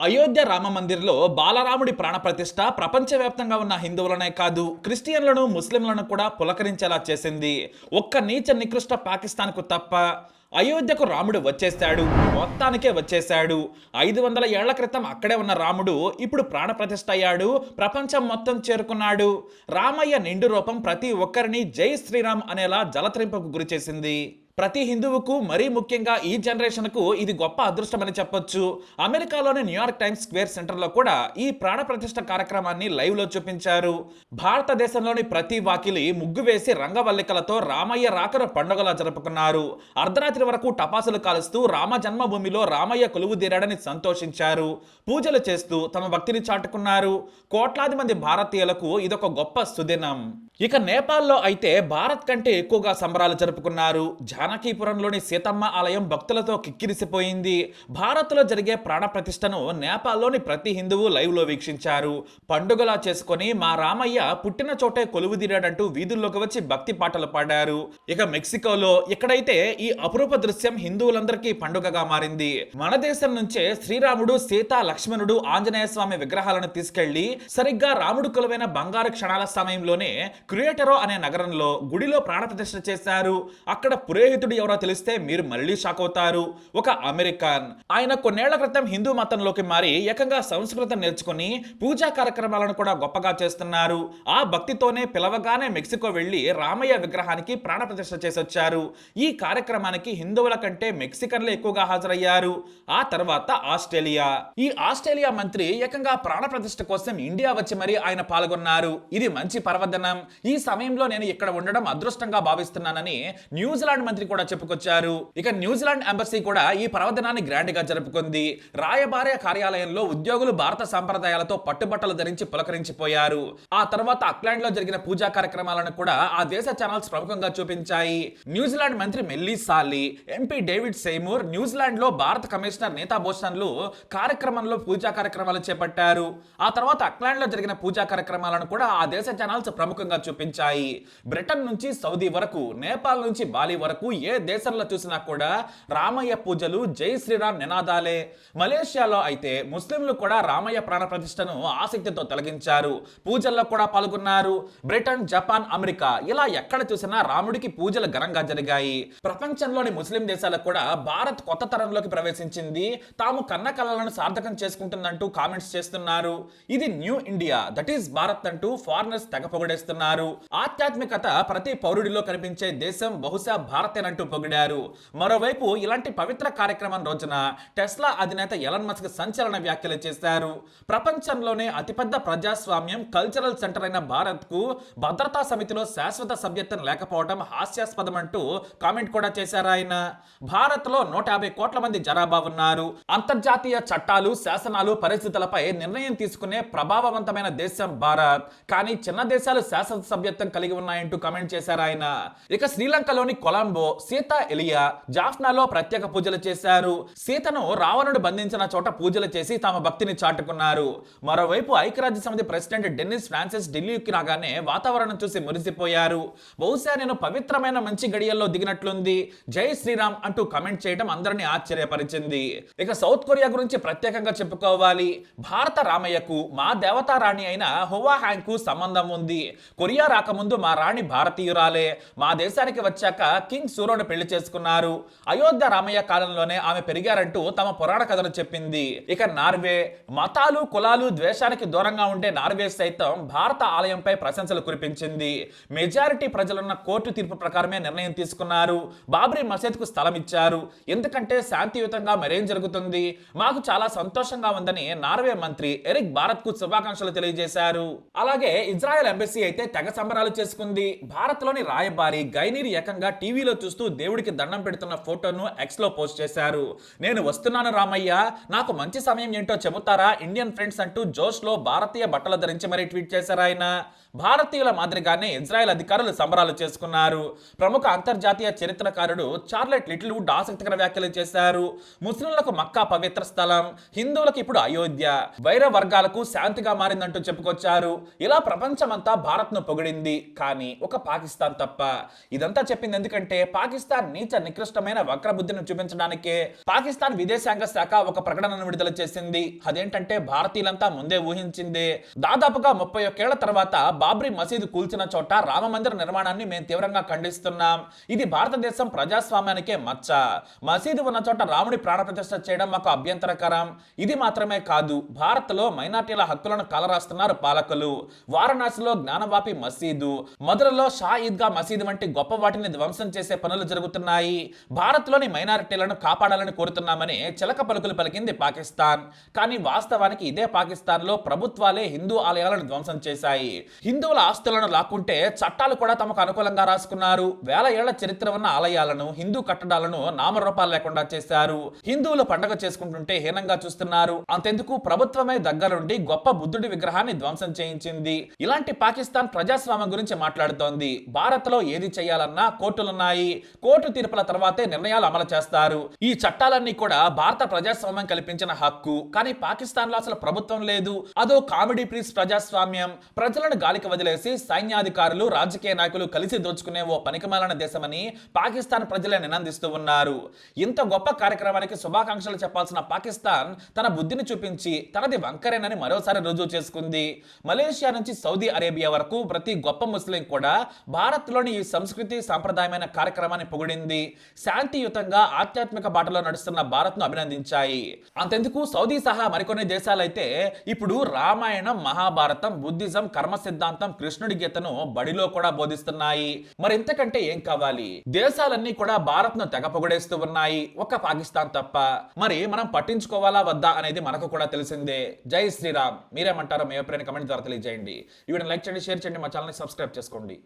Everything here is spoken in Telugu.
అయోధ్య రామ మందిర్లో బాలరాముడి ప్రాణప్రతిష్ఠ ప్రపంచవ్యాప్తంగా ఉన్న హిందువులనే కాదు క్రిస్టియన్లను ముస్లింలను కూడా పులకరించేలా చేసింది. ఒక్క నీచ నికృష్ట పాకిస్తాన్కు తప్ప అయోధ్యకు రాముడు వచ్చేశాడు మొత్తానికే వచ్చేశాడు. ఐదు వందల ఏళ్ళ క్రితం అక్కడే ఉన్న రాముడు ఇప్పుడు ప్రాణప్రతిష్ఠ అయ్యాడు ప్రపంచం మొత్తం చేరుకున్నాడు. రామయ్య నిండు రూపం ప్రతి ఒక్కరిని జై శ్రీరామ్ అనేలా జలత్రింపకు గురిచేసింది ప్రతి హిందువుకు మరీ ముఖ్యంగా ఈ జనరేషన్కు ఇది గొప్ప అదృష్టమని చెప్పొచ్చు. అమెరికాలోని న్యూయార్క్ టైమ్స్ స్క్వేర్ సెంటర్లో కూడా ఈ ప్రాణ ప్రతిష్ట కార్యక్రమాన్ని లైవ్లో చూపించారు. భారతదేశంలోని ప్రతి వాకిలి ముగ్గు వేసి రంగవల్లికలతో రామయ్య రాకను పండుగలా జరుపుకున్నారు. అర్ధరాత్రి వరకు టపాసులు కాలుస్తూ రామ జన్మభూమిలో రామయ్య కొలువు తీరాడని సంతోషించారు. పూజలు చేస్తూ తమ భక్తిని చాటుకున్నారు. కోట్లాది మంది భారతీయులకు ఇదొక గొప్ప సుదినం. ఇక నేపాల్లో అయితే భారత్ కంటే ఎక్కువగా సంబరాలు జరుపుకున్నారు. జానకీపురంలోని సీతమ్మ ఆలయం భక్తులతో కిక్కిరిసిపోయింది. భారత్లో జరిగే ప్రాణ ప్రతిష్టను నేపాల్లోని ప్రతి హిందువు లైవ్లో వీక్షించారు. పండుగలా చేసుకొని మా రామయ్య పుట్టిన చోటే కొలువు తీరాడంటూ వీధుల్లోకి వచ్చి భక్తి పాటలు పాడారు. ఇక మెక్సికోలో ఇక్కడైతే ఈ అపురూప దృశ్యం హిందువులందరికీ పండుగగా మారింది. మన దేశం నుంచే శ్రీరాముడు సీత లక్ష్మణుడు ఆంజనేయ స్వామి విగ్రహాలను తీసుకెళ్ళి సరిగ్గా రాముడు కొలువైన బంగారు క్షణాల సమయంలోనే క్రియేటరో అనే నగరంలో గుడిలో ప్రాణప్రతిష్ఠ చేశారు. అక్కడ పురోహితుడు ఎవరో తెలిస్తే మీరు మళ్ళీ షాక్ అవుతారు. ఒక అమెరికన్. ఆయన కొన్నేళ్ళ క్రితం హిందూ మతంలోకి మారి ఏకంగా సంస్కృతం నేర్చుకుని పూజా కార్యక్రమాలను కూడా గొప్పగా చేస్తున్నారు. ఆ భక్తితోనే పిలవగానే మెక్సికో వెళ్ళి రామయ్య విగ్రహానికి ప్రాణప్రతిష్ఠ చేసి వచ్చారు ఈ కార్యక్రమానికి హిందువుల కంటే మెక్సికన్లు ఎక్కువగా హాజరయ్యారు. ఆ తర్వాత ఆస్ట్రేలియా. ఈ ఆస్ట్రేలియా మంత్రి ఏకంగా ప్రాణప్రతిష్ఠ కోసం ఇండియా వచ్చి మరీ ఆయన పాల్గొన్నారు. ఇది మంచి పర్వదనం. ఈ సమయంలో నేను ఇక్కడ ఉండడం అదృష్టంగా భావిస్తున్నానని న్యూజిలాండ్ మంత్రి కూడా చెప్పుకొచ్చారు. ఇక న్యూజిలాండ్ ఎంబసీ కూడా ఈ పర్వదినాన్ని గ్రాండ్గా జరుపుకుంది. రాయబార కార్యాలయంలో ఉద్యోగులు భారత సంప్రదాయాలతో పట్టుబట్టలు ధరించి పులకరించిపోయారు. ఆ తర్వాత అక్లాండ్లో జరిగిన పూజా కార్యక్రమాలను కూడా ఆ దేశ ఛానల్స్ ప్రముఖంగా చూపించాయి. న్యూజిలాండ్ మంత్రి మెల్లీ సాలి ఎంపీ డేవిడ్ సెయిమూర్ న్యూజిలాండ్లో భారత కమిషనర్ నేతా భూషణ్లు కార్యక్రమంలో పూజా కార్యక్రమాలు చేపట్టారు. ఆ తర్వాత అక్లాండ్లో జరిగిన పూజా కార్యక్రమాలను కూడా ఆ దేశ ఛానల్స్ ప్రముఖంగా చూపించాయి. బ్రిటన్ నుంచి సౌదీ వరకు నేపాల్ నుంచి బాలి వరకు ఏ దేశంలో చూసినా కూడా రామయ్య పూజలు జై శ్రీరామ్ నినాదాలే. మలేషియాలో అయితే ముస్లింలు కూడా రామయ్య ప్రాణ ప్రతిష్టను ఆసక్తితో తొలగించారు. పూజల్లో కూడా పాల్గొన్నారు. బ్రిటన్ జపాన్ అమెరికా ఇలా ఎక్కడ చూసినా రాముడికి పూజలు ఘనంగా జరిగాయి. ప్రపంచంలోని ముస్లిం దేశాలకు కూడా భారత్ కొత్త తరంలోకి ప్రవేశించింది. తాము కన్న కళలను సార్థకం చేసుకుంటుందంటూ కామెంట్స్ చేస్తున్నారు. ఇది new India that is Bharat అంటూ ఫారినర్స్ తెగ పొగడేస్తున్నారు. ఆధ్యాత్మికత ప్రతి పౌరుడిలో కనిపించే దేశం బహుశా భారతేనంటూ పొగిడారు. మరోవైపు ఇలాంటి పవిత్ర కార్యక్రమం రోజున టెస్లా అధినేత ఎలన్ మస్క్ సంచలన వ్యాఖ్యలు చేశారు. ప్రపంచంలోనే అతిపెద్ద ప్రజాస్వామ్యం కల్చరల్ సెంటర్ అయిన భారత్కు భద్రతా సమితిలో శాశ్వత సభ్యత్వం లేకపోవడం హాస్యాస్పదం అంటూ కామెంట్ కూడా చేశారు ఆయన. భారత్లో నూట యాభై కోట్ల మంది జనాభా ఉన్నారు. అంతర్జాతీయ చట్టాలు శాసనాలు పరిస్థితులపై నిర్ణయం తీసుకునే ప్రభావవంతమైన దేశం భారత్. కానీ చిన్న దేశాలు శాసన సభ్యత్వం కలిగి ఉన్నాయంటూ కామెంట్ చేశారు ఆయన. ఇక శ్రీలంకలోని కొలంబో సీత ఎలియా జాఫ్నాలో ప్రత్యేక పూజలు చేశారు. సీతను రావణుడు బంధించిన చోట పూజలు చేసి తమ భక్తిని చాటుకున్నారు. మరోవైపు ఐక్యరాజ్య సమితి ప్రెసిడెంట్ డెన్నిస్ ఫ్రాన్సిస్ ఢిల్లీకి రాగానే వాతావరణం చూసి మురిసిపోయారు. బహుశా నేను పవిత్రమైన మంచి గడియల్లో దిగినట్లుంది. జై శ్రీరామ్ అంటూ కమెంట్ చేయడం అందరినీ ఆశ్చర్యపరిచింది. ఇక సౌత్ కొరియా గురించి ప్రత్యేకంగా చెప్పుకోవాలి. భారత రామయ్యకు మా దేవతారాణి అయిన హువా హ్యాంగ్కు సంబంధం ఉంది. కొరియా రాకముందు మా రాణి భారతీయురాలే. మా దేశానికి వచ్చాక కింగ్ సూర్యుడు పెళ్ళి చేసుకున్నారు. అయోధ్య రామయ్య కాలంలోనే ఆమె పెరిగారంటూ తమ పురాణ కథను చెప్పింది. ఇక నార్వే మతాలు కులాలు ద్వేషానికి దూరంగా ఉండే నార్వే సైతం భారత ఆలయంపై ప్రశంసలు కురిపించింది. మెజారిటీ ప్రజలున్న కోర్టు తీర్పు ప్రకారమే నిర్ణయం తీసుకున్నారు. బాబ్రీ మసీద్కు స్థలం ఇచ్చారు. ఎందుకంటే శాంతియుతంగా మరేం జరుగుతుంది? మాకు చాలా సంతోషంగా ఉందని నార్వే మంత్రి ఎరిక్ భారత్కు శుభాకాంక్షలు తెలియజేశారు. అలాగే ఇజ్రాయెల్ ఎంబసీ అయితే తెగ సంబరాలు చేసుకుంది. భారత్లోని రాయబారి గైనీర్ ఏకంగా టీవీలో చూస్తూ దేవుడికి దండం పెడుతున్న ఫోటోను ఎక్స్లో పోస్ట్ చేశారు. నేను వస్తున్నాను రామయ్య. నాకు మంచి సమయం ఏంటో చెబుతారా? ఇండియన్ ఫ్రెండ్స్ అంటూ జోష్లో భారతీయ బట్టలు ధరించి మరీ ట్వీట్ చేశారు ఆయన. భారతీయుల మాదిరిగానే ఇజ్రాయెల్ అధికారులు సంబరాలు చేసుకున్నారు. ప్రముఖ అంతర్జాతీయ చరిత్రకారుడు చార్లెట్ లిటిల్ వుడ్ ఆసక్తికర వ్యాఖ్యలు చేశారు. ముస్లింలకు మక్కా పవిత్ర స్థలం హిందువులకు ఇప్పుడు అయోధ్య. వైర వర్గాలకు శాంతిగా మారిందంటూ చెప్పుకొచ్చారు. ఇలా ప్రపంచమంతా భారత్ను పొగిడింది. కానీ ఒక పాకిస్తాన్ తప్ప. ఇదంతా చెప్పింది ఎందుకంటే పాకిస్తాన్ నీచ నికృష్టమైన వక్రబుద్ధిని చూపించడానికే. పాకిస్తాన్ విదేశాంగ శాఖ ఒక ప్రకటనను విడుదల చేసింది. అదేంటంటే భారతీయులంతా ముందే ఊహించిందే. దాదాపుగా ముప్పై ఒక్కేళ్ళ తర్వాత బాబ్రీ మసీదు కూల్చిన చోట రామ మందిర నిర్మాణాన్ని మేము తీవ్రంగా ఖండిస్తున్నాం. ఇది భారతదేశం ప్రజాస్వామ్యానికే మచ్చ. మసీదు ఉన్న చోట రాముడి ప్రాణప్రతిష్ఠ చేయడం మాకు అభ్యంతరకరం. ఇది మాత్రమే కాదు భారత్లో మైనార్టీల హక్కులను కలరాస్తున్నారు పాలకులు. వారణాసిలో జ్ఞానవాపి మసీదు మధురలో షా ఈద్గా మసీదు వంటి గొప్ప వాటిని ధ్వంసం చేసే పనులు జరుగుతున్నాయి. భారత్లోని మైనారిటీలను కాపాడాలని కోరుతున్నామని చిలక పలుకులు పలికింది పాకిస్తాన్. కానీ వాస్తవానికి ఇదే పాకిస్తాన్లో ప్రభుత్వాలే హిందూ ఆలయాలను ధ్వంసం చేశాయి. హిందువుల ఆస్తులను లాక్కుంటే చట్టాలు కూడా తమకు అనుకూలంగా రాసుకున్నారు. వేల ఏళ్ళ చరిత్ర ఉన్న ఆలయాలను హిందూ కట్టడాలను నామరూపాలు లేకుండా చేశారు. హిందువులు పండగ చేసుకుంటుంటే హీనంగా చూస్తున్నారు. అంతెందుకు ప్రభుత్వమే దగ్గరుండి గొప్ప బుద్ధుడి విగ్రహాన్ని ధ్వంసం చేయించింది. ఇలాంటి పాకిస్తాన్ ప్రజాస్వామ్యం గురించి మాట్లాడుతోంది. భారత్లో ఏది చేయాలన్నా కోర్టులున్నాయి. కోర్టు తీర్పుల తర్వాతే నిర్ణయాలు అమలు చేస్తారు. ఈ చట్టాలన్నీ కూడా భారత ప్రజాస్వామ్యం కల్పించిన హక్కు. కానీ పాకిస్తాన్లో అసలు ప్రభుత్వం లేదు. అదో కామెడీ ప్రీస్ ప్రజాస్వామ్యం. ప్రజలను గాలికి వదిలేసి సైన్యాధికారులు రాజకీయ నాయకులు కలిసి దోచుకునే ఓ పనికిమాలిన దేశమని పాకిస్తాన్ ప్రజలే నినందిస్తూ ఉన్నారు. ఇంత గొప్ప కార్యక్రమానికి శుభాకాంక్షలు చెప్పాల్సిన పాకిస్తాన్ తన బుద్ధిని చూపించి తనది వంకరేనని మరోసారి రుజువు చేసుకుంది. మలేషియా నుంచి సౌదీ అరేబియా వరకు ప్రతి గొప్ప ముస్లిం కూడా భారత్లోని ఈ సంస్కృతి సాంప్రదాయమైన కార్యక్రమాన్ని పొగిడింది. శాంతియుతంగా ఆధ్యాత్మిక బాటలో నడుస్తున్న భారత్ను అభినందించాయి. అంతెందుకు? సౌదీ సహా మరికొన్ని దేశాలైతే ఇప్పుడు రామాయణం మహాభారతం బుద్ధిజం కర్మ సిద్ధాంతం కృష్ణుడి గీతను బడిలో కూడా బోధిస్తున్నాయి. మరి ఇంతకంటే ఏం కావాలి? దేశాలన్నీ కూడా భారత్ను తెగ పొగడేస్తూ ఉన్నాయి. ఒక్క పాకిస్తాన్ తప్ప. మరి మనం పట్టించుకోవాలా వద్దా అనేది మనకు కూడా తెలిసిందే. జై శ్రీరామ్. మీరేమంటారో మీ అభిప్రాయాన్ని కమెంట్ ద్వారా తెలియజేయండి. ఈ వీడియో లైక్ చేయండి షేర్ చేయండి మా ఛానల్ని సబ్స్క్రైబ్ చేసుకోండి.